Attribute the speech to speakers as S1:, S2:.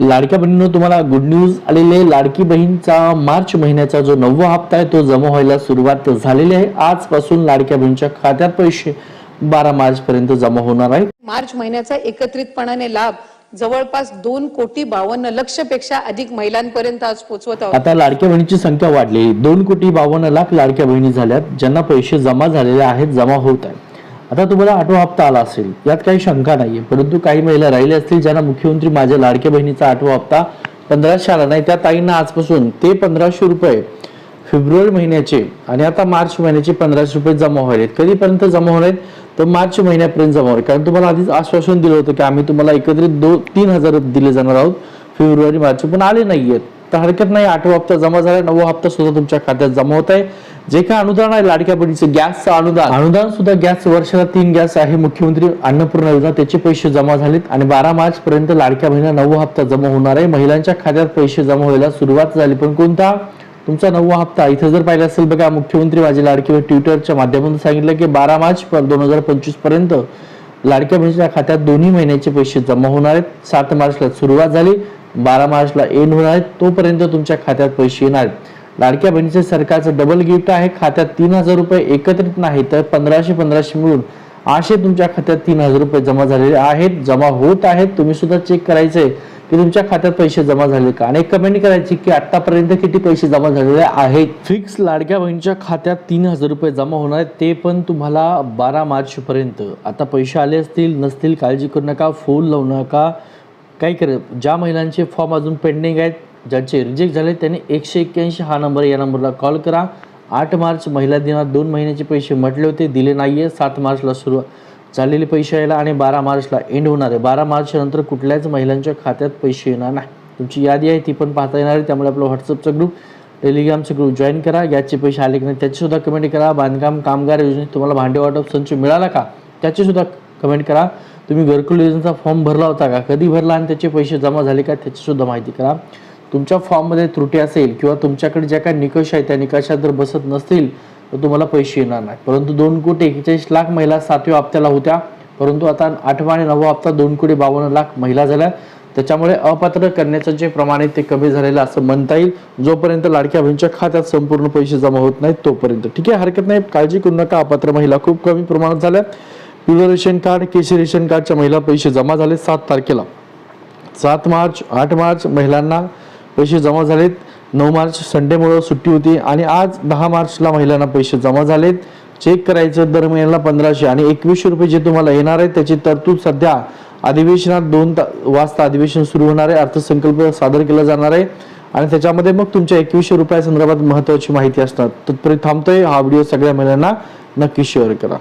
S1: लाडक्या बहिणीनं तुम्हाला good news आलेली आहे. लाडकी बहीणचा मार्च महिन्याचा जो नववा हप्ता आहे तो जमा व्हायला सुरुवात झालेली आहे. आजपासून लाडक्या बहिणीच्या खात्यात पैसे बारा मार्च पर्यंत जमा होणार आहे
S2: मार्च महिन्याचा एकत्रितपणाने लाभ जवळपास दोन कोटी बावन्न लक्षपेक्षा अधिक महिलांपर्यंत आज पोहोचवत आहोत.
S1: आता लाडक्या बहिणीची संख्या वाढली. दोन कोटी बावन्न लाख लाडक्या बहिणी झाल्यात ज्यांना पैसे जमा झालेले आहेत जमा होत आहेत. आता तुम्हाला आठवा हप्ता आला असेल. यात काही शंका नाहीये. परंतु काही महिला राहिल्या असतील ज्यांना मुख्यमंत्री माझ्या लाडक्या बहिणीचा आठवा हप्ता पंधराशे आला नाही. त्या ताईंना आजपासून ते पंधराशे रुपये फेब्रुवारी महिन्याचे आणि आता मार्च महिन्याचे पंधराशे रुपये जमा व्हायलेत. कधीपर्यंत जमा होणार आहेत? तर मार्च महिन्यापर्यंत जमा होईल कारण तुम्हाला आधीच आश्वासन दिलं होतं की आम्ही तुम्हाला एकत्रित दो तीन हजार दिले जाणार आहोत. फेब्रुवारी मार्च पण आले नाही आहेत तर हरकत नाही आठवा हप्ता जमा झाला नववा हप्ता सुद्धा तुमच्या खात्यात जमा होत आहे. जे काय अनुदान आहे लाडक्या बहिणीचं गॅसचं अनुदान. अनुदान सुद्धा गॅस वर्षाला तीन गॅस आहे मुख्यमंत्री अन्नपूर्णा योजना त्याचे पैसे जमा झालेत. आणि बारा मार्च पर्यंत लाडक्या बहिणीला नववा हप्ता जमा होणार आहे. महिलांच्या खात्यात पैसे जमा व्हायला सुरुवात झाली. पण कोणता? तुमचा नववा हप्ता. इथं जर पाहिला असेल बघा मुख्यमंत्री माझी लाडकी ट्विटरच्या माध्यमातून सांगितलं की बारा मार्च दोन हजार पंचवीसपर्यंत लाडक्या बहिणीच्या खात्यात दोन्ही महिन्याचे पैसे जमा होणार आहेत. सात मार्चला सुरुवात झाली. बारा मार्चला एंड होणार आहे तोपर्यंत तुमच्या खात्यात पैसे येणार लाडक्या बहिणीचे सरकारचं डबल गिफ्ट आहे खात्यात तीन हजार रुपये एकत्रित नाही तर पंधराशे पंधराशे मिळून असे तुमच्या खात्यात तीन हजार रुपये जमा झालेले आहेत. जमा होत आहेत तुम्ही सुद्धा चेक करायचंय की तुमच्या खात्यात पैसे जमा झाले का? आणि कमेंट करायची की आतापर्यंत किती पैसे जमा झालेले आहेत? फिक्स लाडक्या बहिणीच्या खात्यात तीन हजार रुपये जमा होणार आहेत ते पण तुम्हाला बारा मार्च पर्यंत आता पैसे आले असतील नसतील काळजी करू नका फोन लावू नका. काय कर ज्या महिलांचे फॉर्म अजून पेंडिंग आहेत ज्यांचे रिजेक्ट झाले त्यांनी एकशे एक्क्याऐंशी हा नंबर या नंबरला कॉल करा. आठ मार्च महिला दिनात दोन महिन्याचे पैसे म्हटले होते दिले नाही आहे सात मार्चला सुरू झालेले पैसे यायला आणि बारा मार्चला एंड होणार आहे. बारा मार्चनंतर कुठल्याच महिलांच्या खात्यात पैसे येणार नाही. तुमची यादी आहे ती पण पाहता येणार आहे. त्यामुळे आपला व्हॉट्सअपचा ग्रुप टेलिग्रामचा ग्रुप जॉईन करा. याचे पैसे आले की नाही त्याचीसुद्धा कमेंट करा. बांधकाम कामगार योजनेत तुम्हाला भांडे वाटप संच मिळाला का त्याचीसुद्धा कमेंट करा. तुम्ही घरकुल योजनेचा फॉर्म भरला होता का? कधी भरला आणि त्याचे पैसे जमा झाले का? त्याची सुद्धा माहिती करा. तुमच्या फॉर्ममध्ये त्रुटी असेल किंवा तुमच्याकडे ज्या काही निकष आहेत त्या निकषात जर बसत नसतील तर तुम्हाला पैसे येणार नाही. परंतु दोन कोटी एकेचाळीस लाख महिला सातव्या हप्त्याला होत्या. परंतु आता आठवा आणि नववा हप्ता दोन कोटी बावन्न लाख महिला झाल्या. त्याच्यामुळे अपात्र करण्याचं जे प्रमाण आहे ते कमी झालेलं असं म्हणता येईल. जोपर्यंत लाडक्या बहिणीच्या खात्यात संपूर्ण पैसे जमा होत नाहीत तोपर्यंत. ठीक आहे? हरकत नाही. काळजी करू नका. अपात्र महिला खूप कमी प्रमाणात झाल्या. पिवळं रेशन कार्ड केशरी रेशन कार्डच्या महिला पैसे जमा झाले सात तारखेला. सात मार्च आठ मार्च महिलांना पैसे जमा झालेत. नऊ मार्च संडेमुळं सुट्टी होती आणि आज दहा मार्चला महिलांना पैसे जमा झालेत. चेक करायचं दर महिन्याला पंधराशे आणि एकवीसशे रुपये जे तुम्हाला येणार आहे त्याची तरतूद सध्या अधिवेशनात दोन ता वाजता अधिवेशन सुरू होणार आहे. अर्थसंकल्प सादर केला जाणार आहे. आणि त्याच्यामध्ये मग तुमच्या एकवीसशे रुपया संदर्भात महत्वाची माहिती असणार. तत्पर्यंत थांबतोय. हा व्हिडिओ सगळ्या महिलांना नक्की शेअर करा.